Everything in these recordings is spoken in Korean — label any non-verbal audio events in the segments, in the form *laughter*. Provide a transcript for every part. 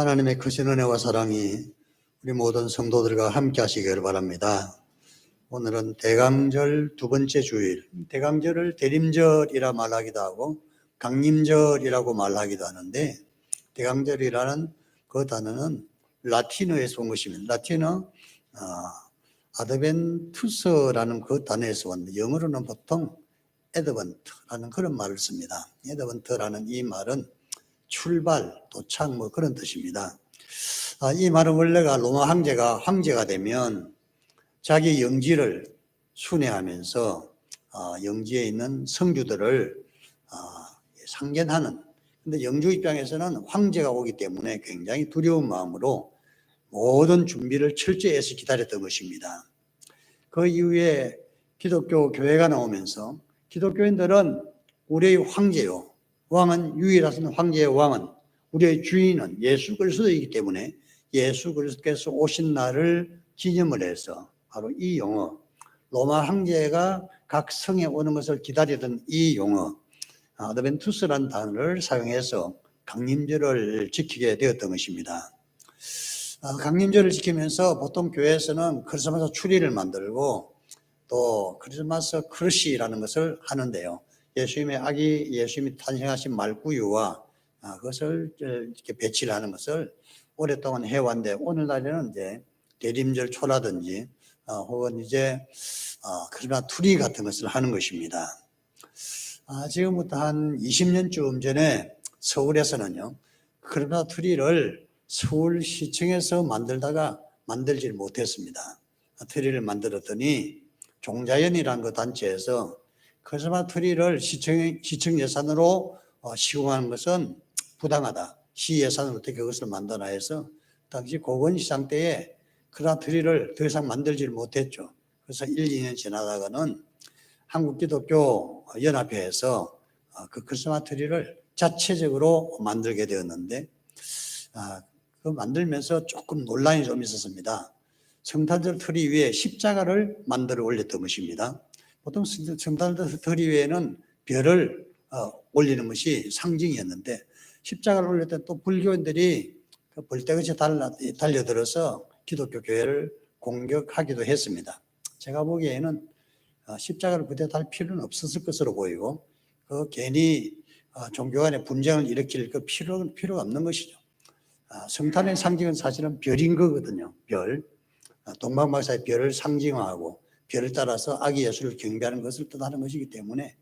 하나님의 크신 은혜와 사랑이 우리 모든 성도들과 함께 하시기를 바랍니다. 오늘은 대강절 두 번째 주일, 대강절을 대림절이라 말하기도 하고 강림절이라고 말하기도 하는데 대강절이라는 그 단어는 라틴어에서 온 것입니다. 라틴어 아, 아드벤투스라는 그 단어에서 왔는데 영어로는 보통 에드번트라는 그런 말을 씁니다. 에드번트라는 이 말은 출발, 도착 뭐 그런 뜻입니다. 아, 이 말은 원래가 로마 황제가 황제가 되면 자기 영지를 순회하면서 아, 영지에 있는 성주들을 아, 상견하는 근데 영주 입장에서는 황제가 오기 때문에 굉장히 두려운 마음으로 모든 준비를 철저히 해서 기다렸던 것입니다. 그 이후에 기독교 교회가 나오면서 기독교인들은 우리의 황제요. 왕은 유일하신 황제의 왕은 우리의 주인은 예수 그리스도이기 때문에 예수 그리스도께서 오신 날을 기념을 해서 바로 이 용어 로마 황제가 각 성에 오는 것을 기다리던 이 용어 아드벤투스라는 단어를 사용해서 강림절을 지키게 되었던 것입니다. 아, 강림절을 지키면서 보통 교회에서는 크리스마스 추리를 만들고 또 크리스마스 크러쉬라는 것을 하는데요. 예수님의 아기 예수님이 탄생하신 말구유와 아, 그것을 이렇게 배치를 하는 것을 오랫동안 해왔는데 오늘날에는 이제 대림절 초라든지 아, 혹은 이제 크리스마스 트리 같은 것을 하는 것입니다. 아, 지금부터 한 20년쯤 전에 서울에서는요, 크리스마스 트리를 서울시청에서 만들다가 만들질 못했습니다. 트리를 만들었더니 종자연이라는 그 단체에서 트리를 시청, 시청 예산으로 어, 시공하는 것은 부당하다. 시 예산으로 어떻게 그것을 만드나 해서 당시 고건시장 때에 크리스마스 트리를 더 이상 만들지를 못했죠. 그래서 1, 2년 지나다가는 한국기독교 연합회에서 어, 그 크리스마스 트리를 자체적으로 만들게 되었는데 아, 그 만들면서 조금 논란이 좀 있었습니다. 성탄절 트리 위에 십자가를 만들어 올렸던 것입니다. 보통 성탄절 위에는 별을 어, 올리는 것이 상징이었는데 십자가를 올릴 때 또 불교인들이 그 벌떼같이 달라, 달려들어서 기독교 교회를 공격하기도 했습니다. 제가 보기에는 어, 십자가를 그대 달 필요는 없었을 것으로 보이고 그 괜히 어, 종교 간의 분쟁을 일으킬 그 필요, 필요가 없는 것이죠. 아, 성탄의 상징은 사실은 별인 거거든요. 별. 아, 동방박사의 별을 상징화하고 별을 따라서 아기 예수를 경배하는 것을 뜻하는 것이기 때문에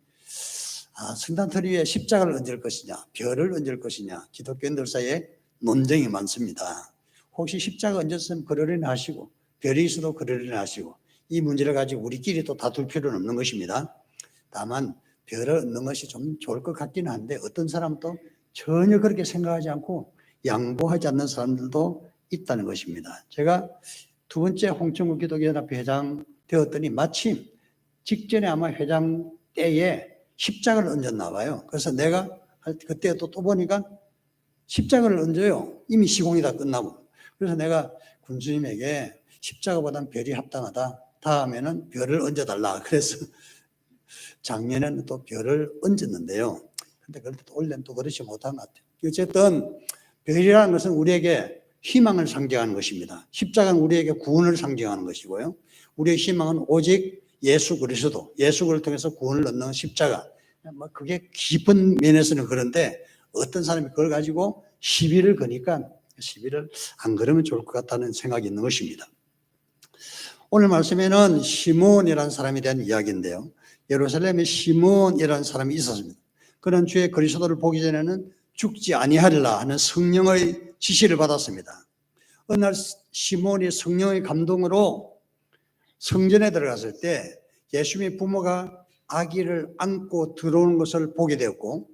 아, 성탄트리 위에 십자가를 얹을 것이냐, 별을 얹을 것이냐, 기독교인들 사이에 논쟁이 많습니다. 혹시 십자가 얹었으면 그러려니 하시고, 별이 있어도 그러려니 하시고, 이 문제를 가지고 우리끼리 또 다툴 필요는 없는 것입니다. 다만, 별을 얹는 것이 좀 좋을 것 같기는 한데, 어떤 사람도 전혀 그렇게 생각하지 않고, 양보하지 않는 사람들도 있다는 것입니다. 제가 두 번째 홍천국 기독연합회 회장 되었더니 마침 직전에 아마 회장 때에 십자가를 얹었나 봐요. 그래서 내가 그때 또, 또 보니까 십자가를 얹어요. 이미 시공이 다 끝나고. 그래서 내가 군수님에게 십자가보다는 별이 합당하다. 다음에는 별을 얹어달라. *laughs* 그래서 작년에는 또 별을 얹었는데요. 근데 때또 올해는 또 그렇지 못한 것 같아요. 어쨌든 별이라는 것은 우리에게 희망을 상징하는 것입니다. 십자가는 우리에게 구원을 상징하는 것이고요. 우리의 희망은 오직 예수 그리스도, 예수 그리스도를 통해서 구원을 얻는 십자가. 뭐 그게 깊은 면에서는 그런데 어떤 사람이 그걸 가지고 시비를 거니까 시비를 안 걸으면 좋을 것 같다는 생각이 있는 것입니다. 오늘 말씀에는 시몬이라는 사람에 대한 이야기인데요. 예루살렘에 시몬이라는 사람이 있었습니다. 그는 주의 그리스도를 보기 전에는 죽지 아니하리라 하는 성령의 지시를 받았습니다. 어느 날 시몬이 성령의 감동으로 성전에 들어갔을 때 예수님의 부모가 아기를 안고 들어오는 것을 보게 되었고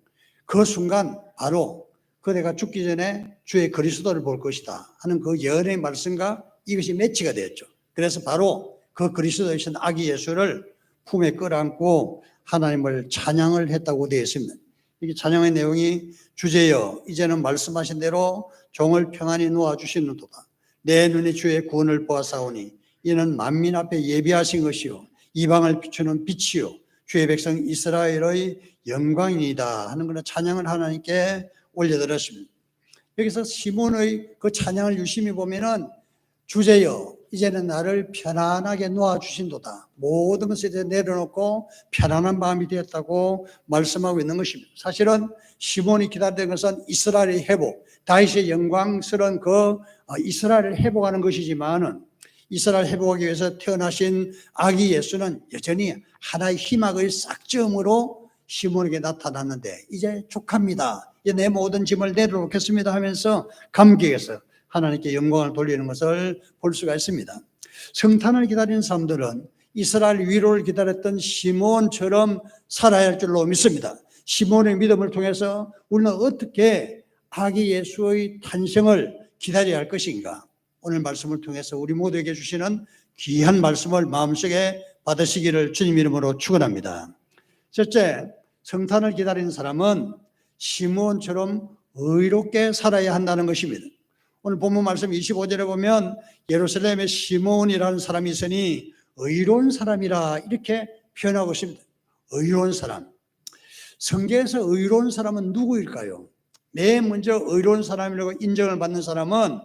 그 순간 바로 그대가 죽기 전에 주의 그리스도를 볼 것이다 하는 그 예언의 말씀과 이것이 매치가 되었죠. 그래서 바로 그 그리스도이신 아기 예수를 품에 끌어안고 하나님을 찬양을 했다고 되어 있습니다. 이게 찬양의 내용이 주제여 이제는 말씀하신 대로 종을 평안히 놓아 주시는도다. 내 눈이 주의 구원을 보아사오니 이는 만민 앞에 예비하신 것이요 이방을 비추는 빛이요 주의 백성 이스라엘의 영광이다 하는 그런 찬양을 하나님께 올려드렸습니다. 여기서 시몬의 그 찬양을 유심히 보면은 주제여 이제는 나를 편안하게 놓아 주신도다. 모든 것을 이제 내려놓고 편안한 마음이 되었다고 말씀하고 있는 것입니다. 사실은 시몬이 기다리는 것은 이스라엘의 회복, 다윗의 영광스러운 그 어, 이스라엘을 회복하는 것이지만은 이스라엘 회복하기 위해서 태어나신 아기 예수는 여전히 하나의 희망의 싹점으로 시몬에게 나타났는데 이제 족합니다. 이제 내 모든 짐을 내려놓겠습니다 하면서 감격해서 하나님께 영광을 돌리는 것을 볼 수가 있습니다. 성탄을 기다리는 사람들은 이스라엘 위로를 기다렸던 시몬처럼 살아야 할 줄로 믿습니다. 시몬의 믿음을 통해서 우리는 어떻게 아기 예수의 탄생을 기다려야 할 것인가? 오늘 말씀을 통해서 우리 모두에게 주시는 귀한 말씀을 마음속에 받으시기를 주님 이름으로 축원합니다. 첫째, 성탄을 기다리는 사람은 시몬처럼 의롭게 살아야 한다는 것입니다. 오늘 본문 말씀 25절에 보면 예루살렘에 시몬이라는 사람이 있으니 의로운 사람이라 이렇게 표현하고 있습니다. 의로운 사람. 성경에서 의로운 사람은 누구일까요? 맨 먼저 의로운 사람이라고 인정을 받는 사람은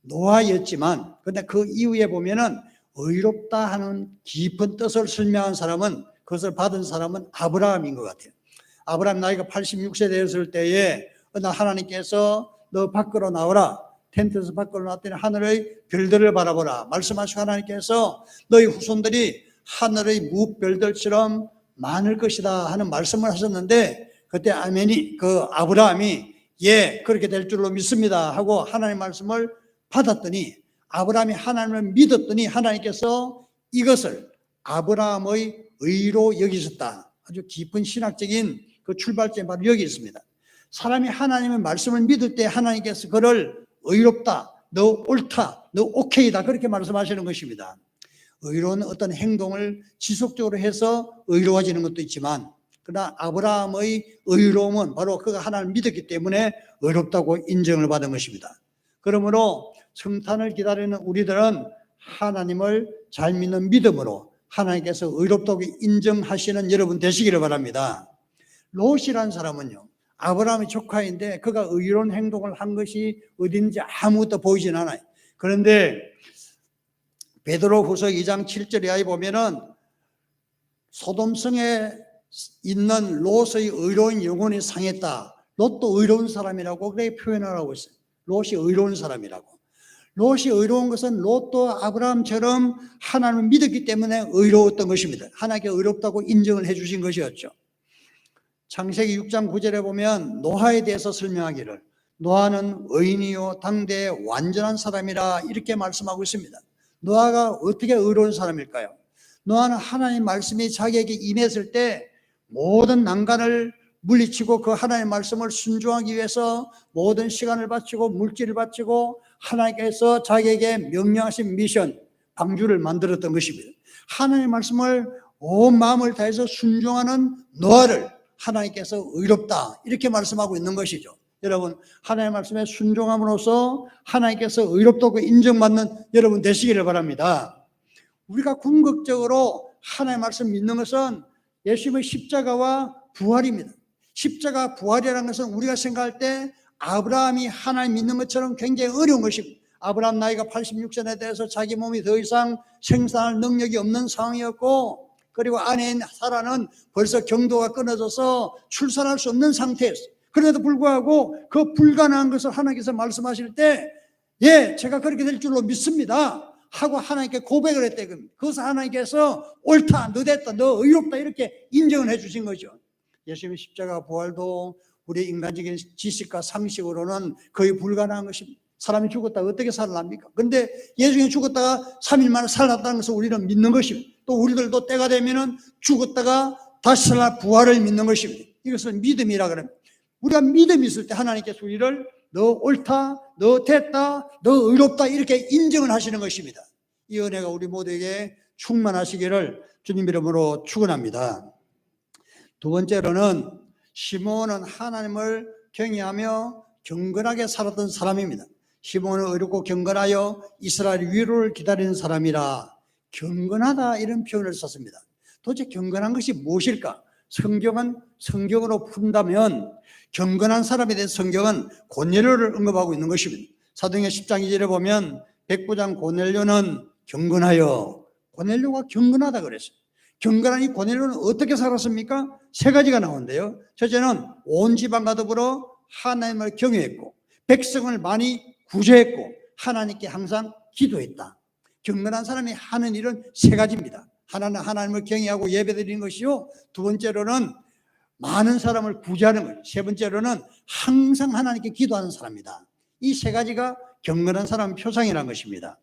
노아였지만 근데 그 이후에 보면은 의롭다 하는 깊은 뜻을 설명한 사람은 그것을 받은 사람은 아브라함인 것 같아요. 아브라함 나이가 86세 되었을 때에 하나님께서 너 밖으로 나오라. 텐트에서 밖으로 나왔더니 하늘의 별들을 바라보라. 말씀하시고 하나님께서 너희 후손들이 하늘의 무별들처럼 많을 것이다 하는 말씀을 하셨는데 그때 아멘이 그 아브라함이 예 그렇게 될 줄로 믿습니다 하고 하나님 말씀을 받았더니 아브라함이 하나님을 믿었더니 하나님께서 이것을 아브라함의 의로 여기셨다. 아주 깊은 신학적인 그 출발점이 바로 여기 있습니다. 사람이 하나님의 말씀을 믿을 때 하나님께서 그를 의롭다, 너 옳다, 너 오케이다 그렇게 말씀하시는 것입니다. 의로운 어떤 행동을 지속적으로 해서 의로워지는 것도 있지만 그러나 아브라함의 의로움은 바로 그가 하나님을 믿었기 때문에 의롭다고 인정을 받은 것입니다. 그러므로 성탄을 기다리는 우리들은 하나님을 잘 믿는 믿음으로 하나님께서 의롭다고 인정하시는 여러분 되시기를 바랍니다. 롯이라는 사람은요. 아브라함의 조카인데 그가 의로운 행동을 한 것이 어딘지 아무것도 보이진 않아요. 그런데 베드로 후서 2장 7절 이하에 보면은 소돔성에 있는 롯의 의로운 영혼이 상했다. 롯도 의로운 사람이라고 그렇게 표현을 하고 있어요. 롯이 의로운 사람이라고. 롯이 의로운 것은 롯도 아브라함처럼 하나님을 믿었기 때문에 의로웠던 것입니다. 하나님께 의롭다고 인정을 해 주신 것이었죠. 창세기 6장 9절에 보면 노아에 대해서 설명하기를 노아는 의인이요 당대의 완전한 사람이라 이렇게 말씀하고 있습니다. 노아가 어떻게 의로운 사람일까요? 노아는 하나님 말씀이 자기에게 임했을 때 모든 난간을 물리치고 그 하나님의 말씀을 순종하기 위해서 모든 시간을 바치고 물질을 바치고 하나님께서 자기에게 명령하신 미션, 방주를 만들었던 것입니다. 하나님의 말씀을 온 마음을 다해서 순종하는 노아를 하나님께서 의롭다 이렇게 말씀하고 있는 것이죠. 여러분 하나님의 말씀에 순종함으로써 하나님께서 의롭다고 인정받는 여러분 되시기를 바랍니다. 우리가 궁극적으로 하나님의 말씀 믿는 것은 예수님의 십자가와 부활입니다. 십자가 부활이라는 것은 우리가 생각할 때 아브라함이 하나님 믿는 것처럼 굉장히 어려운 것입니다. 아브라함 나이가 86세에 대해서 자기 몸이 더 이상 생산할 능력이 없는 상황이었고 그리고 아내인 사라는 벌써 경도가 끊어져서 출산할 수 없는 상태였어요. 그럼에도 불구하고 그 불가능한 것을 하나님께서 말씀하실 때, 예, 제가 그렇게 될 줄로 믿습니다. 하고 하나님께 고백을 했대. 그것을 하나님께서 옳다, 너 됐다, 너 의롭다 이렇게 인정을 해 주신 거죠. 예수님의 십자가 부활도 우리 인간적인 지식과 상식으로는 거의 불가능한 것입니다. 사람이 죽었다 어떻게 살아납니까? 근데 예수님이 죽었다가 3일 만에 살아났다는 것을 우리는 믿는 것입니다. 또 우리들도 때가 되면은 죽었다가 다시 살아 부활을 믿는 것입니다. 이것은 믿음이라 그럽니다. 우리가 믿음이 있을 때 하나님께서 우리를 너 옳다, 너 됐다, 너 의롭다 이렇게 인정을 하시는 것입니다. 이 은혜가 우리 모두에게 충만하시기를 주님 이름으로 축원합니다. 두 번째로는 시몬은 하나님을 경외하며 경건하게 살았던 사람입니다. 시몬은 의롭고 경건하여 이스라엘 위로를 기다리는 사람이라 경건하다 이런 표현을 썼습니다. 도대체 경건한 것이 무엇일까? 성경은 성경으로 푼다면 경건한 사람에 대해 성경은 고넬료를 언급하고 있는 것입니다. 사도행전 10장 2절에 보면 백부장 고넬료는 경건하여 고넬료가 경건하다 그랬어요. 경건한 이 고넬료는 어떻게 살았습니까? 세 가지가 나오는데요. 첫째는 온 지방과 더불어 하나님을 경외했고 백성을 많이 구제했고 하나님께 항상 기도했다. 경건한 사람이 하는 일은 세 가지입니다. 하나는 하나님을 경외하고 예배드리는 것이요. 두 번째로는 많은 사람을 구제하는 것. 세 번째로는 항상 하나님께 기도하는 사람이다. 이 세 가지가 경건한 사람 표상이라는 것입니다.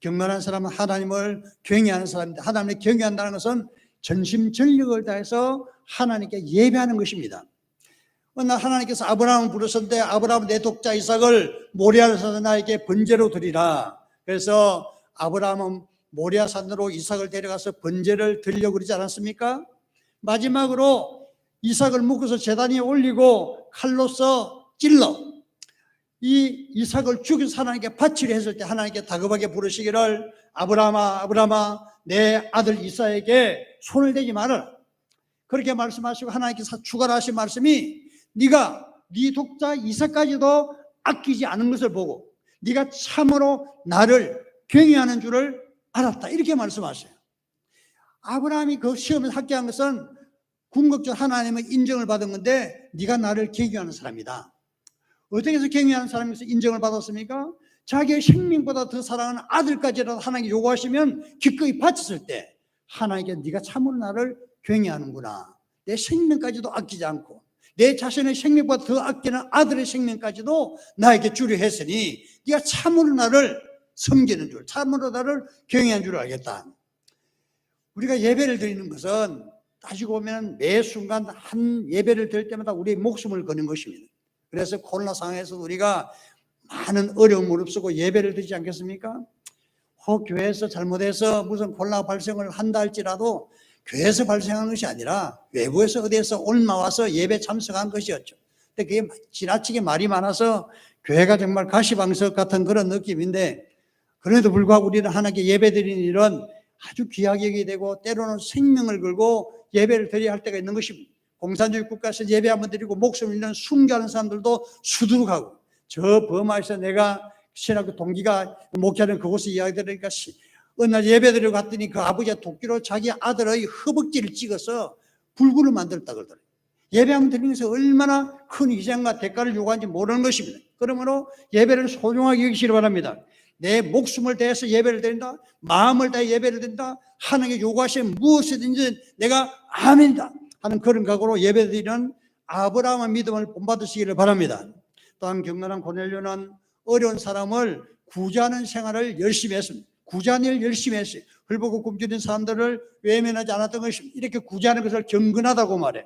경건한 사람은 하나님을 경외하는 사람인데 하나님을 경외한다는 것은 전심 전력을 다해서 하나님께 예배하는 것입니다. 어느 날 하나님께서 아브라함을 부르셨는데 아브라함 내 독자 이삭을 모리아산에 나에게 번제로 드리라. 그래서 아브라함은 모리아산으로 이삭을 데려가서 번제를 드리려고 그러지 않았습니까? 마지막으로 이삭을 묶어서 재단에 올리고 칼로서 찔러 이 이삭을 죽여서 하나님께 바치려 했을 때 하나님께 다급하게 부르시기를 아브라함아 아브라함아 내 아들 이삭에게 손을 대지 말아라 그렇게 말씀하시고 하나님께서 추가로 하신 말씀이 네가 네 독자 이삭까지도 아끼지 않은 것을 보고 네가 참으로 나를 경외하는 줄을 알았다 이렇게 말씀하세요 아브라함이 그 시험을 합격한 것은 궁극적으로 하나님의 인정을 받은 건데 네가 나를 경외하는 사람이다 어떻게 해서 경외하는 사람에서 인정을 받았습니까? 자기의 생명보다 더 사랑하는 아들까지라도 하나님께 요구하시면 기꺼이 바쳤을 때 하나님께 네가 참으로 나를 경외하는구나. 내 생명까지도 아끼지 않고 내 자신의 생명보다 더 아끼는 아들의 생명까지도 나에게 주려 했으니 네가 참으로 나를 섬기는 줄, 참으로 나를 경외한 줄 알겠다. 우리가 예배를 드리는 것은 따지고 보면 매 순간 한 예배를 드릴 때마다 우리의 목숨을 거는 것입니다. 그래서 코로나 상황에서 우리가 많은 어려움 무릅쓰고 예배를 드리지 않겠습니까? 혹 교회에서 잘못해서 무슨 코로나 발생을 한다 할지라도 교회에서 발생한 것이 아니라 외부에서 어디에서 올마와서 예배 참석한 것이었죠. 근데 그게 지나치게 말이 많아서 교회가 정말 가시방석 같은 그런 느낌인데 그럼에도 불구하고 우리는 하나님께 예배 드리는 일은 아주 귀하게 되고 때로는 생명을 걸고 예배를 드려야 할 때가 있는 것입니다. 공산주의 국가에서 예배 한번 드리고 목숨을 잃는 순교하는 사람들도 수두룩하고 저 버마에서 내가 신학교 동기가 목회하는 그곳에 이야기 들으니까 시- 어느 날 예배 드리러 갔더니 그 아버지가 도끼로 자기 아들의 허벅지를 찍어서 불구를 만들었다 그러더래요. 예배 한번 드리면서 얼마나 큰 희생과 대가를 요구하는지 모르는 것입니다. 그러므로 예배를 소중하게 여기시기 바랍니다. 내 목숨을 다해서 예배를 드린다. 마음을 다해 예배를 드린다. 하나님께 요구하시는 무엇이든지 내가 아멘이다. 하는 그런 각오로 예배 드리는 아브라함의 믿음을 본받으시기를 바랍니다. 또한 경건한 고넬료는 어려운 사람을 구제하는 생활을 열심히 했습니다. 구제하는 일을 열심히 했어요. 헐벗고 굶주린 사람들을 외면하지 않았던 것입니다. 이렇게 구제하는 것을 경건하다고 말해.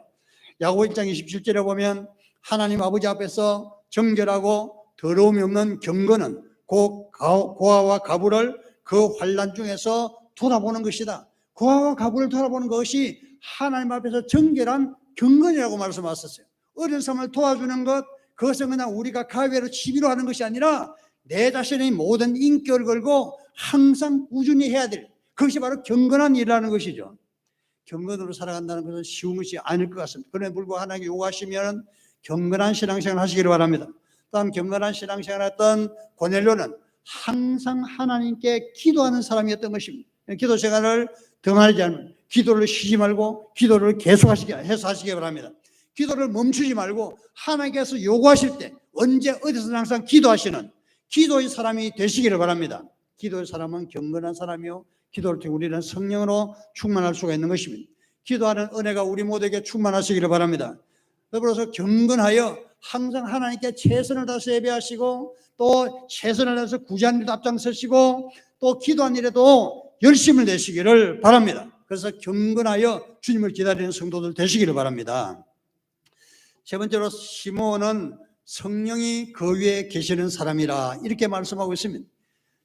야고보 1장 27절에 보면 하나님 아버지 앞에서 정결하고 더러움이 없는 경건은 고- 가- 고아와 가부를 그 환란 중에서 돌아보는 것이다. 고아와 가부를 돌아보는 것이 하나님 앞에서 정결한 경건이라고 말씀하셨어요. 어린 사람을 도와주는 것, 그것은 그냥 우리가 가외로 취미로 하는 것이 아니라 내 자신의 모든 인격을 걸고 항상 꾸준히 해야 될 그것이 바로 경건한 일이라는 것이죠. 경건으로 살아간다는 것은 쉬운 것이 아닐 것 같습니다. 그럼에 불구하고 하나님께 요구하시면 경건한 신앙생활 하시기를 바랍니다. 또한 경건한 신앙생활 했던 고넬료는 항상 하나님께 기도하는 사람이었던 것입니다. 기도 생활을 더 말하지 않으면 기도를 쉬지 말고 기도를 계속하시게 해서 하시기 바랍니다. 기도를 멈추지 말고 하나님께서 요구하실 때 언제 어디서 항상 기도하시는 기도의 사람이 되시기를 바랍니다. 기도의 사람은 경건한 사람이요. 기도를 통해 우리는 성령으로 충만할 수가 있는 것입니다. 기도하는 은혜가 우리 모두에게 충만하시기를 바랍니다. 더불어서 경건하여 항상 하나님께 최선을 다해서 예배하시고 또 최선을 다해서 구제하는 일도 앞장서시고 또 기도한 일에도 열심을 내시기를 바랍니다. 그래서 경건하여 주님을 기다리는 성도들 되시기를 바랍니다. 세 번째로 시몬은 성령이 그 위에 계시는 사람이라 이렇게 말씀하고 있습니다.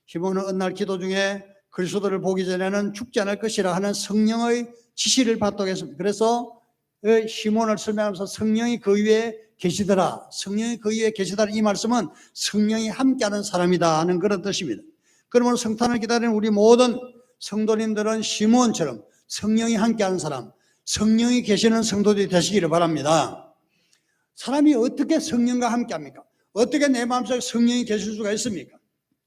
시몬은 어느 날 기도 중에 그리스도를 보기 전에는 죽지 않을 것이라 하는 성령의 지시를 받도록 했습니다. 그래서 그 시몬을 설명하면서 성령이 그 위에 계시더라. 성령이 그 위에 계시더라. 이 말씀은 성령이 함께하는 사람이다 하는 그런 뜻입니다. 그러므로 성탄을 기다리는 우리 모든 성도님들은 시몬처럼 성령이 함께하는 사람, 성령이 계시는 성도들이 되시기를 바랍니다. 사람이 어떻게 성령과 함께 합니까? 어떻게 내 마음속에 성령이 계실 수가 있습니까?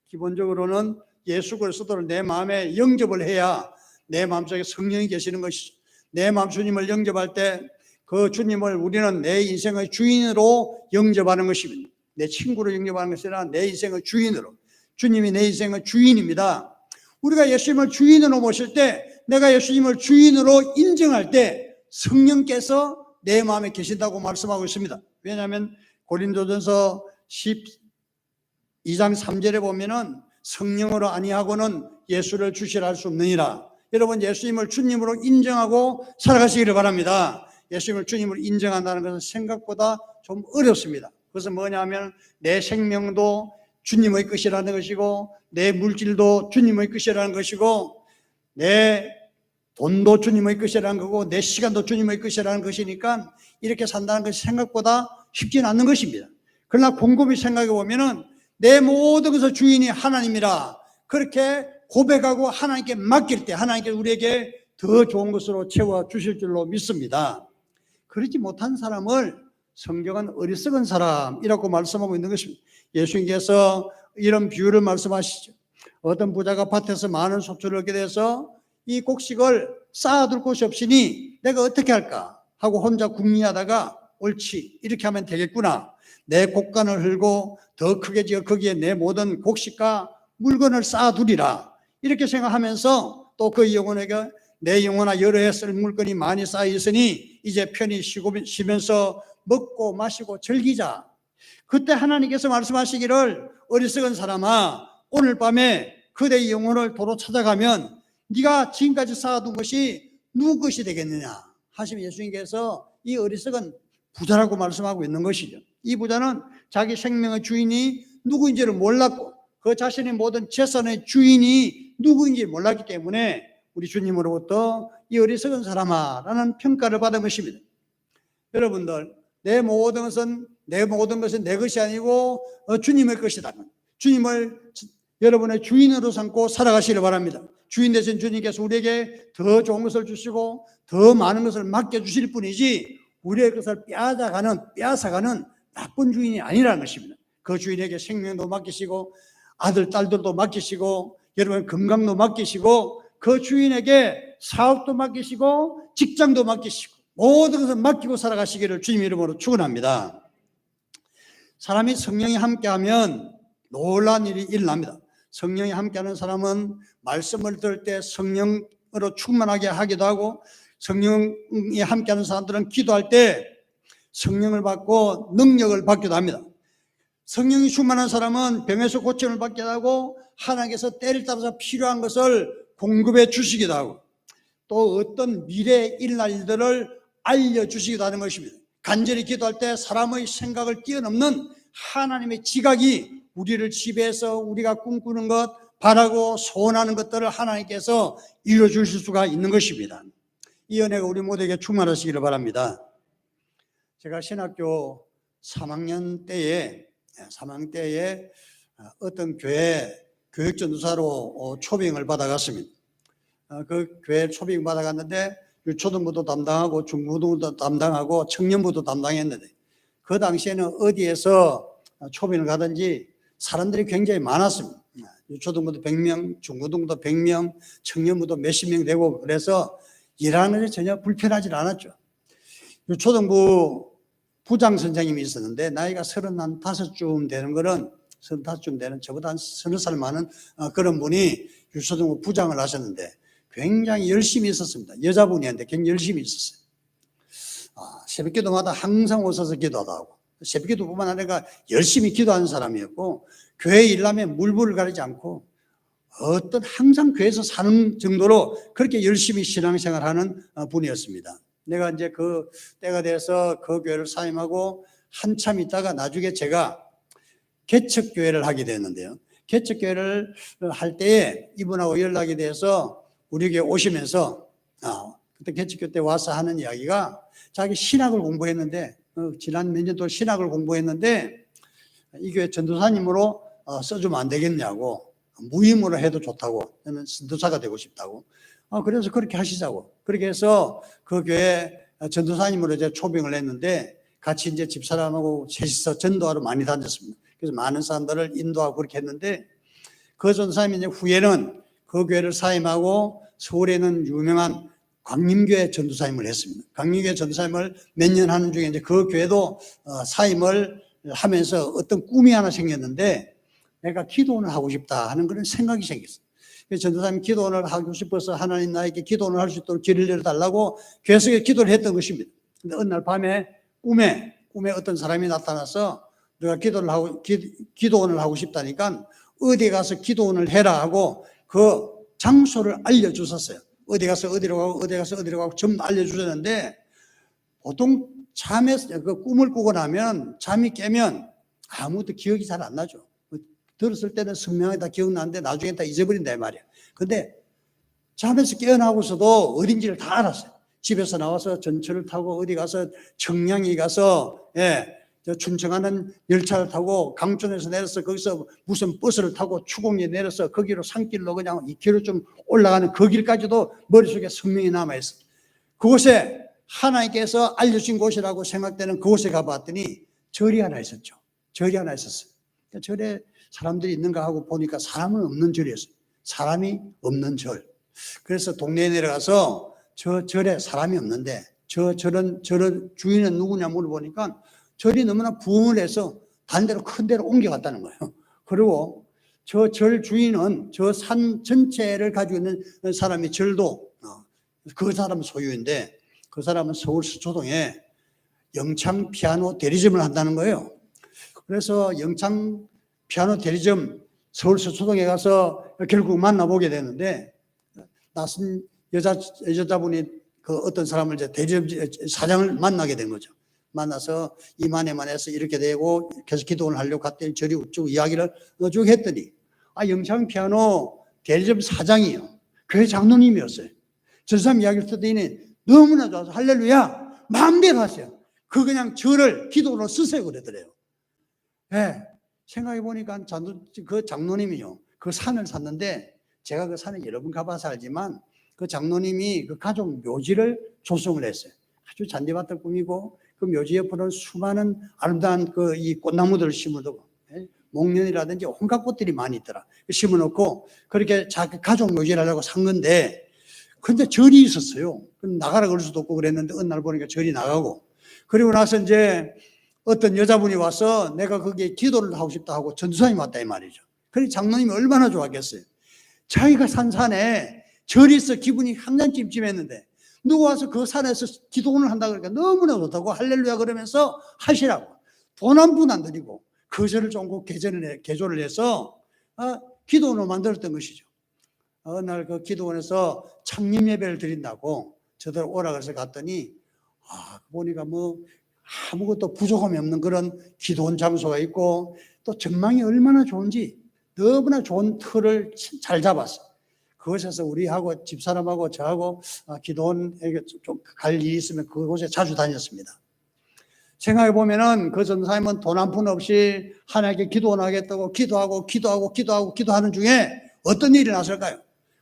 기본적으로는 예수 그리스도를 내 마음에 영접을 해야 내 마음속에 성령이 계시는 것이죠. 내 마음 주님을 영접할 때 그 주님을 우리는 내 인생의 주인으로 영접하는 것입니다. 내 친구로 영접하는 것이 아니라 내 인생의 주인으로. 주님이 내 인생의 주인입니다. 우리가 예수님을 주인으로 모실 때 내가 예수님을 주인으로 인정할 때 성령께서 내 마음에 계신다고 말씀하고 있습니다. 왜냐하면 고린도전서 12장 3절에 보면은 성령으로 아니하고는 예수를 주시라 할수 없느니라. 여러분 예수님을 주님으로 인정하고 살아가시기를 바랍니다. 예수님을 주님으로 인정한다는 것은 생각보다 좀 어렵습니다. 그것은 뭐냐면 내 생명도 주님의 것이라는 것이고 내 물질도 주님의 것이라는 것이고 내 돈도 주님의 것이라는 거고 내 시간도 주님의 것이라는 것이니까 이렇게 산다는 것이 생각보다 쉽지는 않는 것입니다. 그러나 곰곰이 생각해 보면은 내 모든 것의 주인이 하나님이라 그렇게 고백하고 하나님께 맡길 때 하나님께 우리에게 더 좋은 것으로 채워 주실 줄로 믿습니다. 그렇지 못한 사람을 성경은 어리석은 사람이라고 말씀하고 있는 것입니다. 예수님께서 이런 비유를 말씀하시죠. 어떤 부자가 밭에서 많은 소출을 얻게 돼서 이 곡식을 쌓아둘 곳이 없으니 내가 어떻게 할까 하고 혼자 궁리하다가 옳지 이렇게 하면 되겠구나. 내 곡간을 흘고 더 크게 지어 거기에 내 모든 곡식과 물건을 쌓아두리라. 이렇게 생각하면서 또 그 영혼에게 내 영혼아 여러 해쓸 물건이 많이 쌓여 있으니 이제 편히 쉬고 쉬면서 먹고 마시고 즐기자. 그때 하나님께서 말씀하시기를 어리석은 사람아 오늘 밤에 그대의 영혼을 도로 찾아가면 네가 지금까지 쌓아둔 것이 누구 것이 되겠느냐 하시면 예수님께서 이 어리석은 부자라고 말씀하고 있는 것이죠. 이 부자는 자기 생명의 주인이 누구인지를 몰랐고 그 자신의 모든 재산의 주인이 누구인지 몰랐기 때문에 우리 주님으로부터 이 어리석은 사람아 라는 평가를 받은 것입니다. 여러분들 내 모든 것은 내 모든 것은 내 것이 아니고 어, 주님의 것이다. 주님을 여러분의 주인으로 삼고 살아가시길 바랍니다. 주인 되신 주님께서 우리에게 더 좋은 것을 주시고 더 많은 것을 맡겨 주실 뿐이지 우리의 것을 빼앗아가는 빼앗아가는 나쁜 주인이 아니라는 것입니다. 그 주인에게 생명도 맡기시고 아들 딸들도 맡기시고 여러분 건강도 맡기시고 그 주인에게 사업도 맡기시고 직장도 맡기시고 모든 것을 맡기고 살아가시기를 주님 이름으로 축원합니다. 사람이 성령이 함께하면 놀란 일이 일어납니다. 성령이 함께하는 사람은 말씀을 들을 때 성령으로 충만하게 하기도 하고 성령이 함께하는 사람들은 기도할 때 성령을 받고 능력을 받기도 합니다. 성령이 충만한 사람은 병에서 고침을 받기도 하고 하나님께서 때를 따라서 필요한 것을 공급해 주시기도 하고 또 어떤 미래에 일어날 일들을 알려주시기도 하는 것입니다. 간절히 기도할 때 사람의 생각을 뛰어넘는 하나님의 지각이 우리를 지배해서 우리가 꿈꾸는 것, 바라고 소원하는 것들을 하나님께서 이루어 주실 수가 있는 것입니다. 이 은혜가 우리 모두에게 충만하시기를 바랍니다. 제가 신학교 3학년 때에 3학년 때에 어떤 교회 교육전도사로 어, 초빙을 받아갔습니다. 어, 그 교회 초빙 받아갔는데 유초등부도 담당하고 중고등부도 담당하고 청년부도 담당했는데 그 당시에는 어디에서 초빙을 가든지 사람들이 굉장히 많았습니다. 유초등부도 100명, 중고등부도 100명, 청년부도 몇십 명 되고 그래서 일하는 데 전혀 불편하지 않았죠. 유초등부 부장 선생님이 있었는데 나이가 서른 다섯쯤 되는 거는 서른 다섯쯤 되는 저보다 한 서너 살 많은 어, 그런 분이 유초등부 부장을 하셨는데 굉장히 열심히 있었습니다. 여자분이었는데 굉장히 열심히 있었어요. 아, 새벽 기도마다 항상 오셔서 기도하다 하고 새벽 기도뿐만 아니라 열심히 기도하는 사람이었고 교회 일하면 물불을 가리지 않고 어떤 항상 교회에서 사는 정도로 그렇게 열심히 신앙생활 하는 어, 분이었습니다. 내가 이제 그 때가 돼서 그 교회를 사임하고 한참 있다가 나중에 제가 개척교회를 하게 됐는데요. 개척교회를 할 때에 이분하고 연락이 돼서 우리에게 오시면서 아, 그때 개척교 때 와서 하는 이야기가 자기 신학을 공부했는데 어, 지난 몇 년 동안 신학을 공부했는데 이 교회 전도사님으로 어, 써주면 안 되겠냐고 무임으로 해도 좋다고 저는 전도사가 되고 싶다고 아, 그래서 그렇게 하시자고. 그렇게 해서 그 교회 전도사님으로 이제 초빙을 했는데 같이 이제 집사람하고 셋이서 전도하러 많이 다녔습니다. 그래서 많은 사람들을 인도하고 그렇게 했는데 그 전도사님이 이제 후에는 그 교회를 사임하고 서울에는 유명한 광림교회 전도사님을 했습니다. 광림교회 전도사님을 몇 년 하는 중에 이제 그 교회도 어, 사임을 하면서 어떤 꿈이 하나 생겼는데 내가 기도원을 하고 싶다 하는 그런 생각이 생겼어요. 그래서 전도사님 기도원을 하고 싶어서 하나님 나에게 기도원을 할 수 있도록 길을 열어달라고 계속 기도를 했던 것입니다. 근데 어느 날 밤에 꿈에, 꿈에 어떤 사람이 나타나서 내가 기도를 하고, 기, 기도원을 하고 싶다니까 어디 가서 기도원을 해라 하고 그 장소를 알려주셨어요. 어디 가서 어디로 가고, 어디 가서 어디로 가고 전부 알려주셨는데 보통 잠에, 그 꿈을 꾸고 나면 잠이 깨면 아무것도 기억이 잘 안 나죠. 들었을 때는 선명하게 다 기억나는데 나중에 다 잊어버린다 이 말이야. 근데 잠에서 깨어나고서도 어딘지를 다 알았어요. 집에서 나와서 전철을 타고 어디 가서 청량리 가서 예, 저 춘청하는 열차를 타고 강촌에서 내려서 거기서 무슨 버스를 타고 추공리에 내려서 거기로 산길로 그냥 2km 좀 올라가는 그 길까지도 머릿속에 선명히 남아있어. 그곳에 하나님께서 알려준 곳이라고 생각되는 그곳에 가봤더니 절이 하나 있었죠. 절이 하나 있었어요. 그러니까 절에 사람들이 있는가 하고 보니까 사람은 없는 절이었어요. 사람이 없는 절. 그래서 동네에 내려가서 저 절에 사람이 없는데 저 절은 절은 주인은 누구냐 물어보니까 절이 너무나 부흥을 해서 데로 큰 데로 옮겨갔다는 거예요. 그리고 저 절 주인은 저 산 전체를 가지고 있는 사람이 절도 어, 그 사람 소유인데 그 사람은 서울 수초동에 영창 피아노 대리점을 한다는 거예요. 그래서 영창 피아노 대리점 서울 수초동에 가서 결국 만나보게 되는데 낯선 여자 여자분이 그 어떤 사람을 이제 대리점 사장을 만나게 된 거죠. 만나서 이만에 만해서 이렇게 되고 계속 기도를 하려고 갔더니 저리 쭉 이야기를 쭉 했더니 아 영창 피아노 대리점 사장이요. 교회 장로님이었어요. 저 사람 이야기를 듣더니 너무나 좋아서 할렐루야 마음대로 하세요. 그 그냥 저를 기도로 쓰세요 그러더래요. 예. 생각해 보니까 장로, 그 장로님이요. 그 산을 샀는데 제가 그 산에 여러 번 가봐서 알지만 그 장로님이 그 가족 묘지를 조성을 했어요. 아주 잔디밭을 꾸미고 그 묘지 옆으로는 수많은 아름다운 그 이 꽃나무들을 심어두고 예? 목련이라든지 온갖 꽃들이 많이 있더라. 심어놓고 그렇게 자기 가족 묘지를 하려고 산 건데 근데 절이 있었어요. 나가라 그럴 수도 없고 그랬는데 어느 날 보니까 절이 나가고 그리고 나서 이제 어떤 여자분이 와서 내가 거기에 기도를 하고 싶다 하고 전도사님 왔다 이 말이죠. 그래 장로님이 얼마나 좋았겠어요. 자기가 산 산에 절이 있어 기분이 항상 찜찜했는데 누구 와서 그 산에서 기도를 한다 그러니까 너무나 좋다고 할렐루야 그러면서 하시라고 돈 한 푼 안 드리고 그 절을 종국 개전을 개조를 해서 아, 기도원을 만들었던 것이죠. 어느 날 그 기도원에서 창립 예배를 드린다고 저들 오라 그래서 갔더니 아 보니까 뭐 아무것도 부족함이 없는 그런 기도원 장소가 있고 또 전망이 얼마나 좋은지 너무나 좋은 틀을 잘 잡았어. 그곳에서 우리하고 집사람하고 저하고 아, 기도원에게 좀 갈 일이 있으면 그곳에 자주 다녔습니다. 생각해 보면은 그 전사님은 돈 한 푼 없이 하나님께 기도원 하겠다고 기도하고 기도하고 기도하고 기도하는 중에 어떤 일이 났을까요?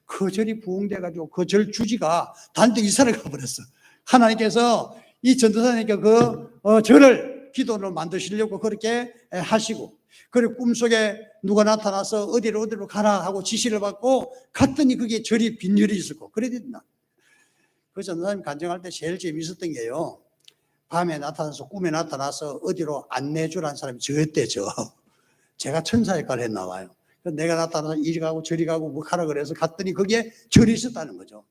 그 절이 부흥돼 가지고 그 절 주지가 단독 이사를 *laughs* 가버렸어. 하나님께서 이 전도사님께 그 어, 절을 기도로 만드시려고 그렇게 하시고 그리고 꿈속에 누가 나타나서 어디로 어디로 가라 하고 지시를 받고 갔더니 그게 절이 빈혈이 있었고 그래 됐나. 그 전도사님 간증할 때 제일 재미있었던 게요. 밤에 나타나서 꿈에 나타나서 어디로 안내주라는 사람이 저였대 저. *laughs* 제가 천사 역할을 했나 봐요. 내가 나타나서 이리 가고 저리 가고 뭐 가라 그래서 갔더니 거기에 절이 있었다는 거죠.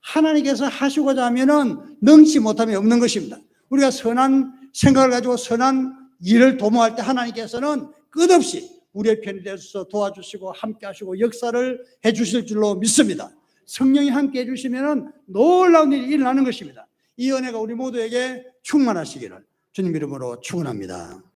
하나님께서 하시고자 하면은 능치 못함이 없는 것입니다. 우리가 선한 생각을 가지고 선한 일을 도모할 때 하나님께서는 끝없이 우리의 편이 되어서 도와주시고 함께 하시고 역사를 해 주실 줄로 믿습니다. 성령이 함께 해 주시면은 놀라운 일이 일어나는 것입니다. 이 은혜가 우리 모두에게 충만하시기를 주님 이름으로 축원합니다.